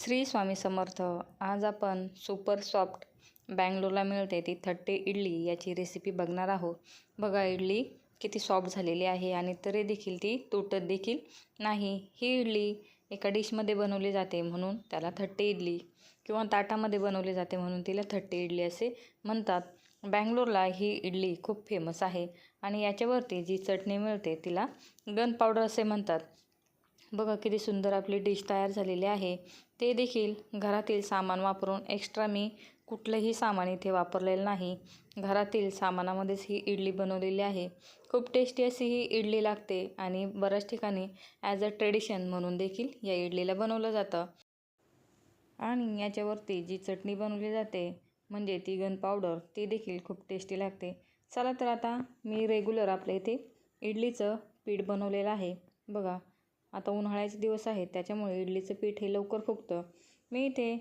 श्री स्वामी समर्थ. आज आपण super soft बँगलोरला मिळते ती थट्टे इडली याची रेसिपी बघणार आहोत. बघा इडली किती सॉफ्ट झालेली आहे आणि तरी देखील ती तुटत देखील नाही. ही इडली एका डिशमध्ये बनवली जाते म्हणून त्याला थट्टे इडली किंवा ताटामध्ये बनवली जाते म्हणून तिला थट्टे इडली असे म्हणतात. बँगलोरला ही इडली खूप फेमस आहे आणि याच्यावरती जी चटणी मिळते तिला गन पावडर असे म्हणतात. बघा किती सुंदर आपली डिश तयार झालेली आहे. ते देखील घरातील सामान वापरून एक्स्ट्रा मी कुठलंही सामान इथे वापरलेलं नाही. घरातील सामानामध्येच ही इडली बनवलेली आहे. खूप टेस्टी अशी ही इडली लागते आणि बऱ्याच ठिकाणी ॲज अ ट्रेडिशन म्हणून देखील या इडलीला बनवलं जातं. आणि याच्यावरती जी चटणी बनवली जाते म्हणजे ती गन पावडर ती देखील खूप टेस्टी लागते. चला तर आता मी रेग्युलर आपल्या इथे इडलीचं पीठ बनवलेलं आहे. बघा आता उन्हाळ्याचे दिवस आहेत त्याच्यामुळे इडलीचं पीठ हे लवकर फुगतं. मी इथे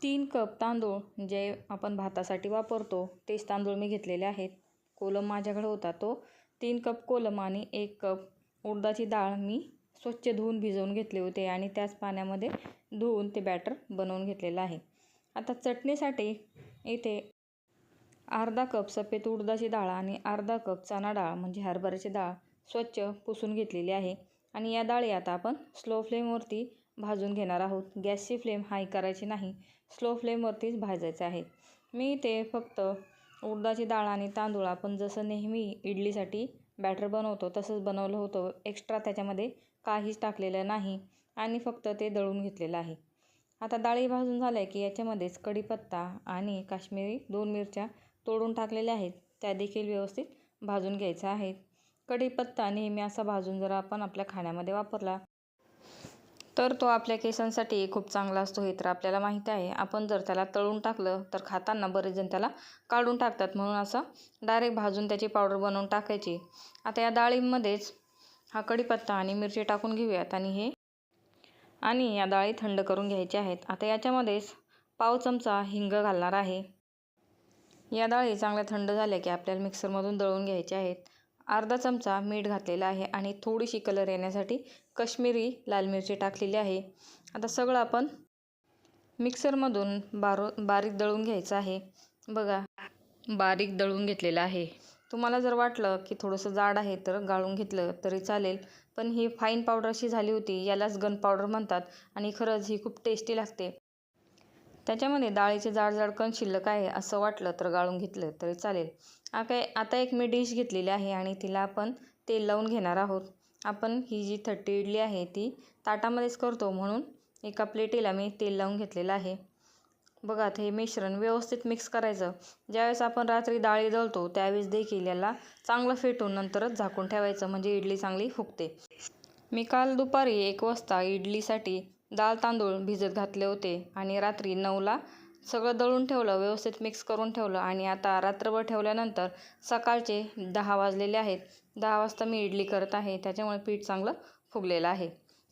तीन कप तांदूळ जे आपण भातासाठी वापरतो तेच तांदूळ मी घेतलेले आहेत. कोलम माझ्याकडे होता तो. तीन कप कोलम आणि एक कप उडदाची डाळ मी स्वच्छ धुवून भिजवून घेतले होते आणि त्याच पाण्यामध्ये धुवून ते बॅटर बनवून घेतलेलं आहे. आता चटणीसाठी इथे अर्धा कप सफेद उडदाची डाळ आणि अर्धा कप चणा डाळ म्हणजे हरभऱ्याची डाळ स्वच्छ पुसून घेतलेली आहे. आणि या डाळी आता आपण स्लो फ्लेमवरती भाजून घेणार आहोत. गॅसची फ्लेम हाय करायची नाही. स्लो फ्लेमवरतीच भाजायचं आहे. मी ते फक्त उडदाची डाळ आणि तांदूळ आपण जसं नेहमी इडलीसाठी बॅटर बनवतो तसंच बनवलं होतं. एक्स्ट्रा त्याच्यामध्ये काहीच टाकलेलं नाही आणि फक्त ते दळून घेतलेलं आहे. आता डाळी भाजून झाल्या की याच्यामध्येच कढीपत्ता आणि काश्मीरी दोन मिरच्या तोडून टाकलेल्या आहेत. त्या देखील व्यवस्थित भाजून घ्यायच्या आहेत. कढीपत्ता नेहमी असा भाजून जर आपण आपल्या खाण्यामध्ये वापरला. तर तो आपल्या केसांसाठी खूप चांगला असतो हे तर आपल्याला माहीत आहे. आपण जर त्याला तळून टाकलं तर खाताना बरेच जण त्याला काढून टाकतात. म्हणून असं डायरेक्ट भाजून त्याची पावडर बनवून टाकायची. आता या डाळीमध्येच हा कढीपत्ता आणि मिरची टाकून घेऊयात आणि हे आणि या डाळी थंड करून घ्यायच्या आहेत. आता याच्यामध्येच पाव चमचा हिंग घालणार आहे. या डाळी चांगल्या थंड झाल्या की आपल्याला मिक्सरमधून दळून घ्यायच्या आहेत. अर्धा चमचा मीठ घातलेला आहे आणि थोडीशी कलर येण्यासाठी कश्मीरी लाल मिरची टाकलेली आहे. आता सगळं आपण मिक्सरमधून बारो बारीक दळून घ्यायचं आहे. बघा बारीक दळून घेतलेलं आहे. तुम्हाला जर वाटलं की थोडंसं जाड आहे तर गाळून घेतलं तरी चालेल पण ही फाईन पावडर अशी झाली होती यालाच गन पावडर म्हणतात आणि खरंच ही खूप टेस्टी लागते. त्याच्यामध्ये डाळीचे जाड जाड कण शिल्लक आहे असं वाटलं तर गाळून घेतलं तरी चालेल. काय आता एक मी डिश घेतलेली आहे आणि तिला आपण तेल लावून घेणार आहोत. आपण ही जी थट्टी इडली आहे ती ताटामध्येच करतो म्हणून एका प्लेटीला मी तेल लावून घेतलेलं आहे. बघा आता हे मिश्रण व्यवस्थित मिक्स करायचं. ज्यावेळेस आपण रात्री डाळी दळतो त्यावेळेस देखील याला चांगलं फेटून नंतरच झाकून ठेवायचं म्हणजे इडली चांगली फुगते. मी काल दुपारी एक वाजता इडलीसाठी डाळ तांदूळ भिजत घातले होते आणि रात्री नऊला सगळं दळून ठेवलं व्यवस्थित मिक्स करून ठेवलं आणि आता रात्रभर ठेवल्यानंतर सकाळचे दहा वाजलेले आहेत. दहा वाजता मी इडली करत आहे त्याच्यामुळे पीठ चांगलं फुगलेलं आहे.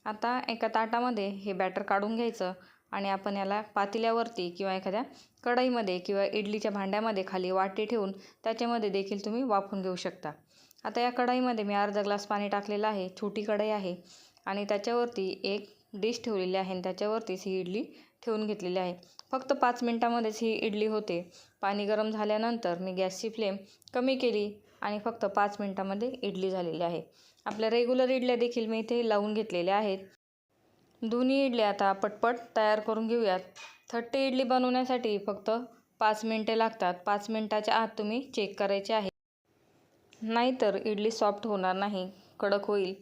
आता एका ताटामध्ये हे बॅटर काढून घ्यायचं आणि आपण याला पातेल्यावरती किंवा एखाद्या कढईमध्ये किंवा इडलीच्या भांड्यामध्ये खाली वाटी ठेवून त्याच्यामध्ये देखील तुम्ही वाफून घेऊ शकता. आता या कढईमध्ये मी अर्धा ग्लास पाणी टाकलेलं आहे छोटी कढई आहे आणि त्याच्यावरती एक डिश ठेवलेली आहे आणि त्याच्यावरतीच ही इडली ठेवून घेतलेली आहे. फक्त पाच मिनटामध्येच ही इडली होते. पाणी गरम झाल्यानंतर मी गॅसची फ्लेम कमी केली आणि फक्त पाच मिनटामध्ये इडली झालेली आहे. आपल्या रेग्युलर इडल्या देखील मी इथे लावून घेतलेल्या आहेत. दोन्ही इडल्या आता पटपट तयार करून घेऊयात. थट्टी इडली बनवण्यासाठी फक्त पाच मिनटे लागतात. पाच मिनटाच्या आत तुम्ही चेक करायचे आहे. नाहीतर इडली सॉफ्ट होणार नाही. कडक होईल.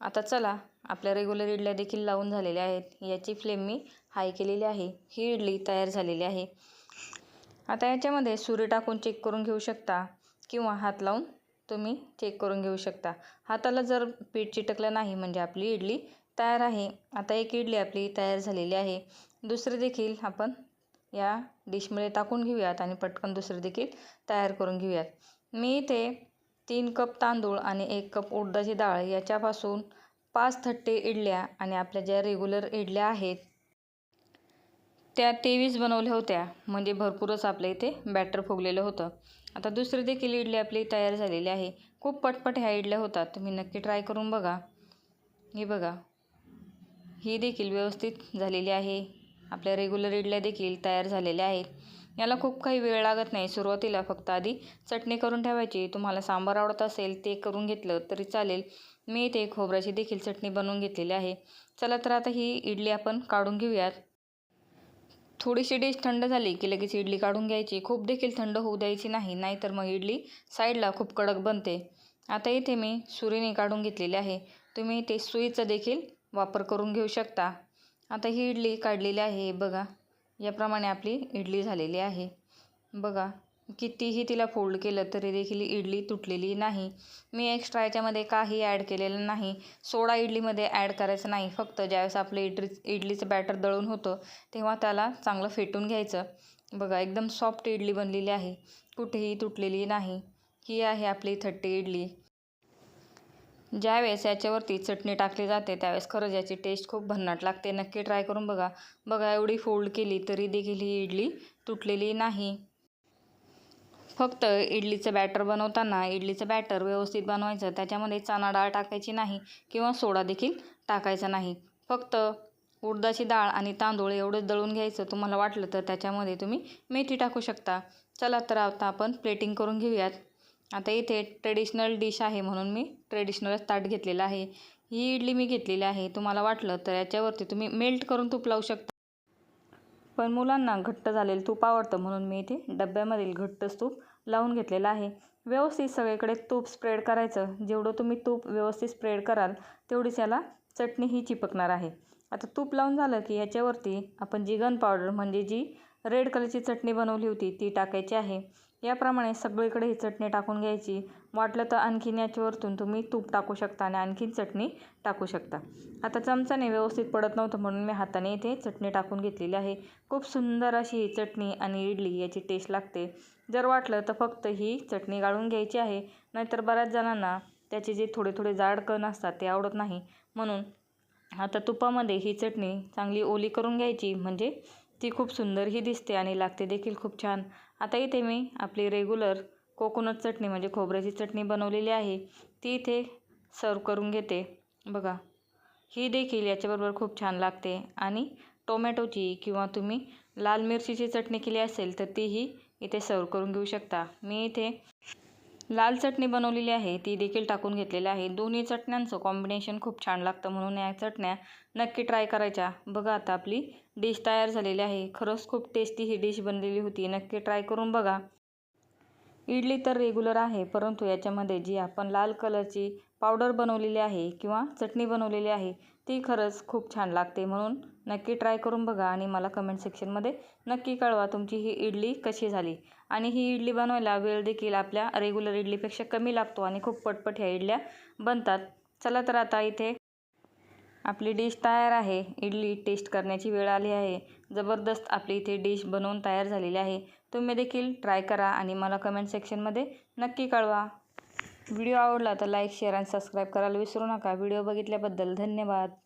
आता चला आपल्या रेग्युलर इडल्या देखील लावून झालेल्या आहेत. याची फ्लेम मी हाय केलेली आहे. ही इडली तयार झालेली आहे. आता याच्यामध्ये सुरी टाकून चेक करून घेऊ शकता. किंवा हात लावून तुम्ही चेक करून घेऊ शकता. हाताला जर पीठ चिटकलं नाही म्हणजे आपली इडली तयार आहे. आता एक इडली आपली तयार झालेली आहे. दुसरी देखील आपण या डिशमध्ये टाकून घेऊयात आणि पटकन दुसरी देखील तयार करून घेऊयात. मी इथे तीन कप तांदूळ आणि एक कप उडदाची डाळ याच्यापासून पाच थट्टे इडल्या आणि आपल्या ज्या रेग्युलर इडल्या आहेत त्या तेवीस बनवल्या होत्या. म्हणजे भरपूरच आपल्या इथे बॅटर फुगलेलं होतं. आता दुसरी देखील इडली आपली तयार झालेली आहे. खूप पटपट ह्या इडल्या होतात. तुम्ही नक्की ट्राय करून बघा. हे बघा. ही देखील व्यवस्थित झालेली आहे. आपल्या रेग्युलर इडल्या देखील तयार झालेल्या आहेत. याला खूप काही वेळ लागत नाही. सुरुवातीला फक्त आधी चटणी करून ठेवायची. तुम्हाला सांबार आवडत असेल ते करून घेतलं तरी चालेल. मी इथे खोबऱ्याची देखील चटणी बनवून घेतलेली आहे. चला तर आता ही इडली आपण काढून घेऊयात. थोडीशी डिश थंड झाली की लगेच इडली काढून घ्यायची. खूप देखील थंड होऊ द्यायची नाही नाहीतर मग इडली साईडला खूप कडक बनते. आता इथे मी सुरीने काढून घेतलेली आहे. तुम्ही ते सुईचा देखील वापर करून घेऊ शकता. आता ही इडली काढलेली आहे. बघा याप्रमाणे आपली इडली झालेली आहे. बघा कितीही तिला फोल्ड केलं तरी देखील इडली तुटलेली नाही. मी एक्स्ट्रा याच्यामध्ये काही ॲड केलेलं नाही. सोडा इडलीमध्ये ॲड करायचं नाही. फक्त ज्यावेळेस आपलं इडली इडलीचं बॅटर दळून होतं तेव्हा त्याला चांगलं फेटून घ्यायचं. बघा एकदम सॉफ्ट इडली बनलेली आहे. कुठेही तुटलेली नाही. ही आहे आपली थट्टी इडली. ज्यावेळेस याच्यावरती चटणी टाकली जाते त्यावेळेस खरंच याची टेस्ट खूप भन्नाट लागते. नक्की ट्राय करून बघा. बघा एवढी फोल्ड केली तरी देखील ही इडली तुटलेली नाही. फक्त इडलीचं बॅटर बनवताना इडलीचं बॅटर व्यवस्थित बनवायचं त्याच्यामध्ये चणा डाळ टाकायची नाही किंवा सोडा देखील टाकायचा नाही. फक्त उडदाची डाळ आणि तांदूळ एवढंच दळून घ्यायचं तुम्हाला वाटलं तर त्याच्यामध्ये तुम्ही मेथी टाकू शकता. चला तर आता आपण प्लेटिंग करून घेऊयात. आता इथे ट्रेडिशनल डिश आहे म्हणून मी ट्रेडिशनलच ताट घेतलेलं आहे. ही इडली मी घेतलेली आहे तुम्हाला वाटलं तर याच्यावरती तुम्ही मेल्ट करून तूप लावू शकता. पण मुलांना घट्ट झालेलं तूप आवडतं म्हणून मी इथे डब्यामधील घट्टच तूप लावून घेतलेलं आहे. व्यवस्थित सगळीकडे तूप स्प्रेड करायचं. जेवढं तुम्ही तूप व्यवस्थित स्प्रेड कराल तेवढीच याला चटणी ही चिपकणार आहे. आता तूप लावून झालं की याच्यावरती आपण जी गन पावडर म्हणजे जी रेड कलरची चटणी बनवली होती ती टाकायची आहे. याप्रमाणे सगळीकडे ही चटणी टाकून घ्यायची. वाटलं तर आणखीन याच्यावरतून तुम्ही तूप टाकू शकता आणि आणखीन चटणी टाकू शकता. आता चमचाने व्यवस्थित पडत नव्हतं म्हणून मी हाताने इथे चटणी टाकून घेतलेली आहे. खूप सुंदर अशी ही चटणी आणि इडली याची टेस्ट लागते. जर वाटलं तर फक्त ही चटणी गाळून घ्यायची आहे. नाहीतर बऱ्याच जणांना त्याचे जे थोडे थोडे जाड कण असतात ते आवडत नाही. म्हणून आता तुपामध्ये ही चटणी चांगली ओली करून घ्यायची. म्हणजे ती खूप सुंदरही दिसते आणि लागते देखील खूप छान. आता इथे मी आपली रेग्युलर कोकोनट चटणी म्हणजे खोबऱ्याची चटणी बनवलेली आहे ती इथे सर्व करून घेते. बघा ही देखील याच्याबरोबर खूप छान लागते. आणि टोमॅटोची किंवा तुम्ही लाल मिरचीची चटणी केली असेल तर तीही इथे सर्व करून घेऊ शकता. मी इथे लाल चटणी बनवलेली आहे ती देखील टाकून घेतलेली आहे. दोन्ही चटण्यांचं कॉम्बिनेशन खूप छान लागतं म्हणून या चटण्या नक्की ट्राय करायच्या. बघा आता आपली डिश तयार झालेली आहे. खरंच खूप टेस्टी ही डिश बनलेली होती. नक्की ट्राय करून बघा. इडली तर रेग्युलर आहे परंतु याच्यामध्ये जी आपण लाल कलरची पावडर बनवलेली आहे किंवा चटणी बनवलेली आहे ती खरंच खूप छान लागते. म्हणून नक्की ट्राय करून बघा आणि मला कमेंट सेक्शनमध्ये नक्की कळवा तुमची ही इडली कशी झाली. आणि ही इडली बनवायला वेळ देखील आपल्या रेग्युलर इडलीपेक्षा कमी लागतो आणि खूप पटपट ह्या इडल्या बनतात. चला तर आता इथे आपली डिश तयार आहे. इडली टेस्ट करण्याची वेळ आली आहे. जबरदस्त आपली इथे डिश बनवून तयार झालेली आहे. तुम्ही देखील ट्राय करा आणि मला कमेंट सेक्शनमध्ये नक्की कळवा. व्हिडिओ आवडला तर लाईक शेअर आणि सबस्क्राईब करायला विसरू नका. व्हिडिओ बघितल्याबद्दल धन्यवाद.